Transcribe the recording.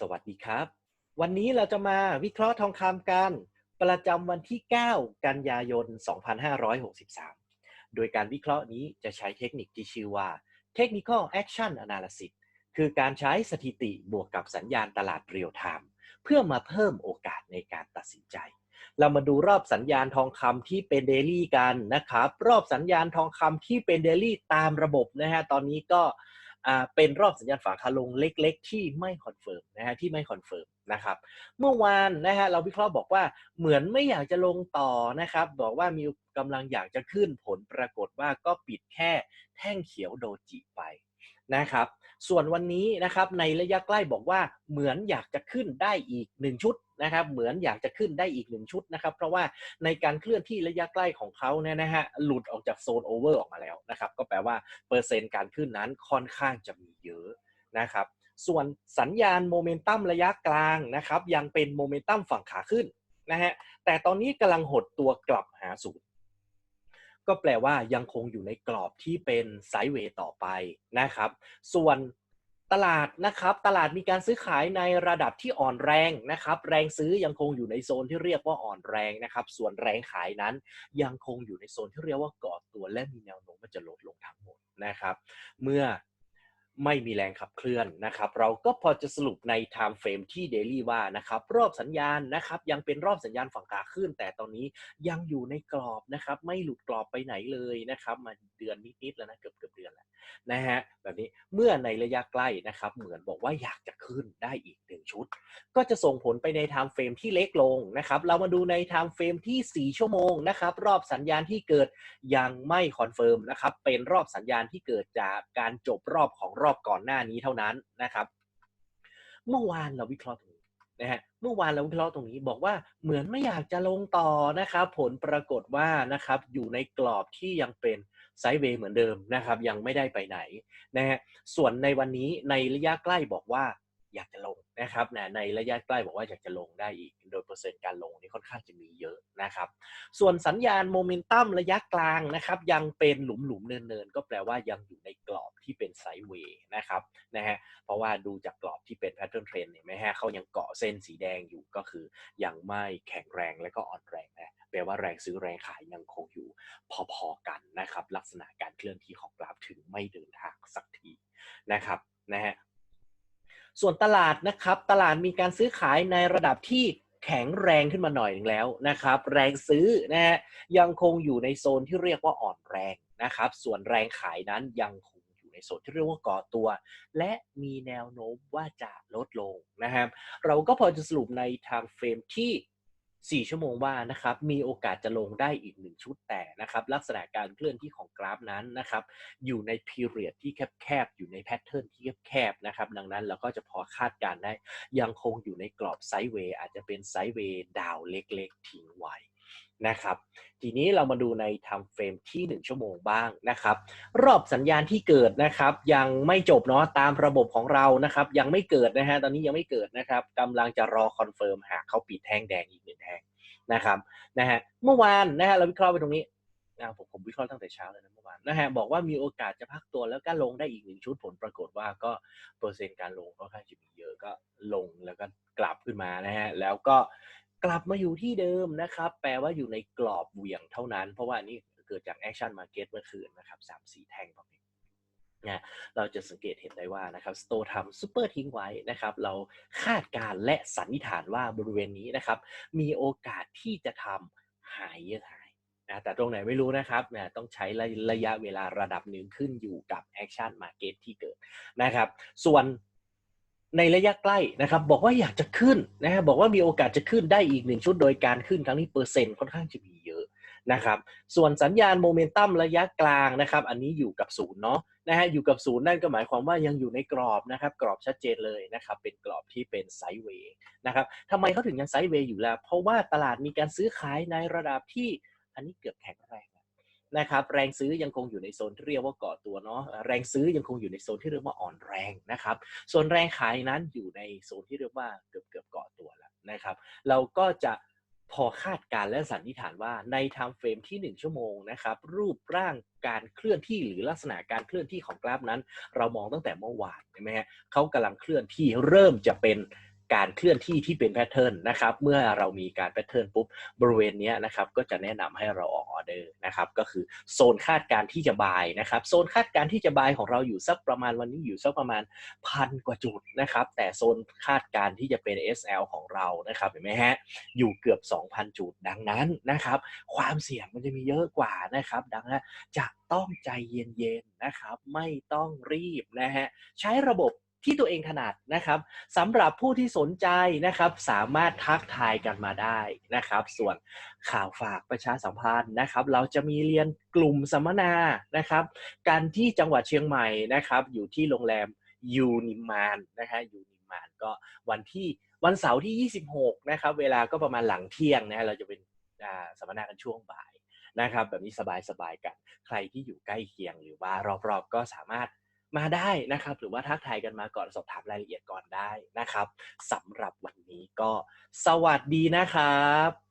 สวัสดีครับ วันนี้เราจะมาวิเคราะห์ทองคำกัน ประจำวันที่ 9 กันยายน 2563 โดยการวิเคราะห์นี้จะใช้เทคนิคที่ชื่อว่า Technical Action Analysis คือการใช้สถิติบวกกับสัญญาณตลาดเรียลไทม์เพื่อมาเพิ่มโอกาสในการตัดสินใจ เรามาดูรอบสัญญาณทองคำที่เป็นเดลี่กันนะครับ รอบสัญญาณทองคำที่เป็นเดลี่ตามระบบนะฮะ ตอนนี้ก็ เป็นรอบสัญญาณฝาคาลงเล็กๆ ที่ไม่คอนเฟิร์มนะฮะที่ไม่คอนเฟิร์มนะครับเมื่อวานนะฮะเราวิเคราะห์บอกว่าเหมือนไม่อยากจะลงต่อนะครับ บอกว่ามีกำลังอยากจะขึ้นผลปรากฏว่าก็ปิดแค่แท่งเขียวโดจิไปนะครับ ส่วนวันนี้นะครับในระยะใกล้บอกว่าเหมือนอยากจะขึ้นได้อีกหนึ่งชุดนะครับเหมือนอยากจะขึ้นได้อีกหนึ่งชุดนะครับ เพราะว่าในการเคลื่อนที่ระยะใกล้ของเขาเนี่ยนะฮะหลุดออกจากโซนโอเวอร์ออกมาแล้วนะครับก็แปลว่าเปอร์เซ็นต์การขึ้นนั้นค่อนข้างจะมีเยอะนะครับส่วนสัญญาณโมเมนตัมระยะกลางนะครับยังเป็นโมเมนตัมฝั่งขาขึ้นนะฮะแต่ตอนนี้กำลังหดตัวกลับหาศูนย์ ก็แปลว่ายังคงอยู่ในกรอบที่เป็นไซด์เวย์ต่อไปนะครับ ส่วนตลาดนะครับตลาดมีการซื้อขายในระดับที่อ่อนแรงนะครับ แรงซื้อยังคงอยู่ในโซนที่เรียกว่าอ่อนแรงนะครับ ส่วนแรงขายนั้นยังคงอยู่ในโซนที่เรียกว่าก่อตัวและมีแนวโน้มว่าจะลดลงทั้งหมดนะครับ เมื่อ ไม่มีแรงขับเคลื่อนนะครับ เราก็พอจะสรุปใน time frame ที่ daily ว่านะครับรอบสัญญาณนะครับยังเป็นรอบสัญญาณฝั่งขาขึ้น แต่ตอนนี้ยังอยู่ในกรอบนะครับ ไม่หลุดกรอบไปไหนเลยนะครับ มาเดือนนิดๆแล้วนะเกือบเกือบเดือนแล้วนะฮะแบบนี้เมื่อในระยะใกล้นะครับเหมือนบอกว่าอยากจะขึ้นได้อีกหนึ่งชุด ก็จะส่งผลไปใน time frame ที่เล็กลงนะครับเรามาดูใน time frame ที่ 4 ชั่วโมงนะครับรอบสัญญาณที่เกิดยังไม่คอนเฟิร์มนะครับเป็นรอบสัญญาณที่เกิดจากการจบรอบของรอบก่อนหน้านี้เท่านั้นนะครับ เมื่อวานเราวิเคราะห์ตรงนี้นะฮะเมื่อวานเราวิเคราะห์ตรงนี้บอกว่าเหมือนไม่อยากจะลงต่อนะครับผลปรากฏว่านะครับอยู่ในกรอบที่ยังเป็น ไซด์เวย์เหมือนเดิมนะครับ ยังไม่ได้ไปไหนนะฮะส่วนในวันนี้ในระยะใกล้บอกว่าอยากจะลงนะครับนะในระยะใกล้บอกว่าอยากจะลงได้อีก โดยเปอร์เซ็นต์การลงนี่ค่อนข้างจะมีเยอะนะครับ ส่วนสัญญาณโมเมนตัมระยะกลางนะครับ ยังเป็นหลุมๆเนินๆก็แปลว่ายังอยู่ในกรอบที่เป็นไซด์เวย์นะครับนะฮะ ราะว่าดูจากกรอบที่เป็นแพทเทิร์นเทรนเห็นไหมฮะเขายังเกาะเส้นสีแดงอยู่ก็คือยังไม่แข็งแรงและก็อ่อนแรงนะแปลว่าแรงซื้อแรงขายยังคงอยู่พอๆกันนะครับ ลักษณะการเคลื่อนที่ของกราฟถึงไม่เดินทางสักทีนะครับนะฮะส่วนตลาดนะครับ ตลาดมีการซื้อขายในระดับที่แข็งแรงขึ้นมาหน่อยนึงแล้วนะครับ แรงซื้อนะฮะยังคงอยู่ในโซนที่เรียกว่าอ่อนแรงนะครับ ส่วนแรงขายนั้นยังคง โซนที่เรียกว่าก่อตัว และมีแนวโน้มว่าจะลดลงนะครับ เราก็พอจะสรุปใน time frame ที่ 4 ชั่วโมงว่านะครับมีโอกาสจะลงได้อีกหนึ่งชุดแต่นะครับลักษณะการเคลื่อนที่ของกราฟนั้นนะครับอยู่ใน period ที่แคบๆ อยู่ในแพทเทิร์นที่แคบๆนะครับดังนั้นเราก็จะพอคาดการได้ยังคงอยู่ในกรอบไซด์เวย์อาจจะเป็นไซด์เวย์ดาวเล็กๆ ทิ้งไว้ นะครับ ทีนี้เรามาดูใน time frame ที่ 1 ชั่วโมงบ้างนะครับ รอบสัญญาณที่เกิดนะครับ ยังไม่จบเนาะตามระบบของเรานะครับ ยังไม่เกิดนะฮะตอนนี้ยังไม่เกิดนะครับกำลังจะรอคอนเฟิร์มหากเขาปิดแท่งแดงอีกหนึ่งแท่งนะครับนะฮะเมื่อวานนะฮะเราวิเคราะห์ไปตรงนี้นะผมผมวิเคราะห์ตั้งแต่เช้าเลยนะเมื่อวานนะฮะบอกว่ามีโอกาสจะพักตัวแล้วก็ลงได้อีกหนึ่งชุดผลปรากฏว่าก็เปอร์เซ็นต์การลงค่อนข้างจะมีเยอะก็ลงแล้วก็กลับขึ้นมานะฮะแล้วก็ กลับมาอยู่ที่เดิมนะครับ แปลว่าอยู่ในกรอบเหวี่ยงเท่านั้น เพราะว่านี่เกิดจากแอคชั่นมาเก็ตเมื่อคืนนะครับสามสี่แท่งตรงนี้นะเราจะสังเกตเห็นได้ว่านะครับสโตทำซูเปอร์ทิ้งไว้นะครับ เราคาดการณ์และสันนิษฐานว่าบริเวณนี้นะครับ มีโอกาสที่จะทำหายเยอะหายนะแต่ตรงไหนไม่รู้นะครับนะต้องใช้ระยะเวลาระดับหนึ่งขึ้นอยู่กับแอคชั่นมาเก็ตที่เกิดนะครับ ส่วน ในระยะใกล้นะครับ บอกว่าอยากจะขึ้นนะฮะบอกว่ามีโอกาสจะขึ้นได้อีกหนึ่งชุดโดยการขึ้นครั้งนี้เปอร์เซ็นต์ค่อนข้างจะมีเยอะนะครับ ส่วนสัญญาณโมเมนตัมระยะกลางนะครับ อันนี้อยู่กับศูนย์เนาะนะฮะอยู่กับศูนย์นั่นก็หมายความว่ายังอยู่ในกรอบนะครับ กรอบชัดเจนเลยนะครับ เป็นกรอบที่เป็นไซด์เวย์นะครับทำไมเขาถึงยังไซด์เวย์อยู่แล้วเพราะว่าตลาดมีการซื้อขายในระดับที่อันนี้เกือบแข็งแรง นะครับแรงซื้อยังคงอยู่ในโซนที่เรียกว่าก่อตัวเนาะแรงซื้อยังคงอยู่ในโซนที่เรียกว่าอ่อนแรงนะครับส่วนแรงขายนั้นอยู่ในโซนที่เรียกว่าเกือบเกือบเกาะตัวแล้วนะครับ เราก็จะพอคาดการณ์และสันนิษฐานว่าใน time frame ที่ 1 ชั่วโมงนะครับรูปร่างการเคลื่อนที่หรือลักษณะการเคลื่อนที่ของกราฟนั้น เรามองตั้งแต่เมื่อวานใช่ไหมฮะเขากำลังเคลื่อนที่เริ่มจะเป็น การเคลื่อนที่ที่เป็นแพทเทิร์นนะครับเมื่อเรามีการแพทเทิร์นปุ๊บบริเวณนี้นะครับก็จะแนะนำให้เราออกออเดอร์นะครับก็คือโซนคาดการที่จะบายนะครับโซนคาดการที่จะบายของเราอยู่สักประมาณวันนี้อยู่สักประมาณพันกว่าจุดนะครับแต่โซนคาดการที่จะเป็น SL ของเรานะครับเห็นไหมฮะอยู่เกือบ 2,000 จุดดังนั้นนะครับความเสี่ยงมันจะมีเยอะกว่านะครับดังนั้นจะต้องใจเย็นๆนะครับไม่ต้องรีบนะฮะใช้ระบบ ที่ตัวเองถนัดนะครับสำหรับผู้ที่สนใจนะครับสามารถทักทายกันมาได้นะครับ ส่วนข่าวฝากประชาสัมพันธ์นะครับ เราจะมีเรียนกลุ่มสัมมนานะครับ การที่จังหวัดเชียงใหม่นะครับ อยู่ที่โรงแรมยูนิมานนะฮะยูนิมานก็วันที่วันเสาร์ที่ 26 นะครับ เวลาก็ประมาณหลังเที่ยงนะเราจะเป็นอ่าสัมมนากันช่วงบ่ายนะครับ แบบนี้สบายๆกัน ใครที่อยู่ใกล้เคียงหรือว่ารอบๆ ก็สามารถ มาได้นะครับ หรือว่าทักทายกันมาก่อนสอบถามรายละเอียดก่อนได้นะครับสำหรับวันนี้ก็สวัสดีนะครับ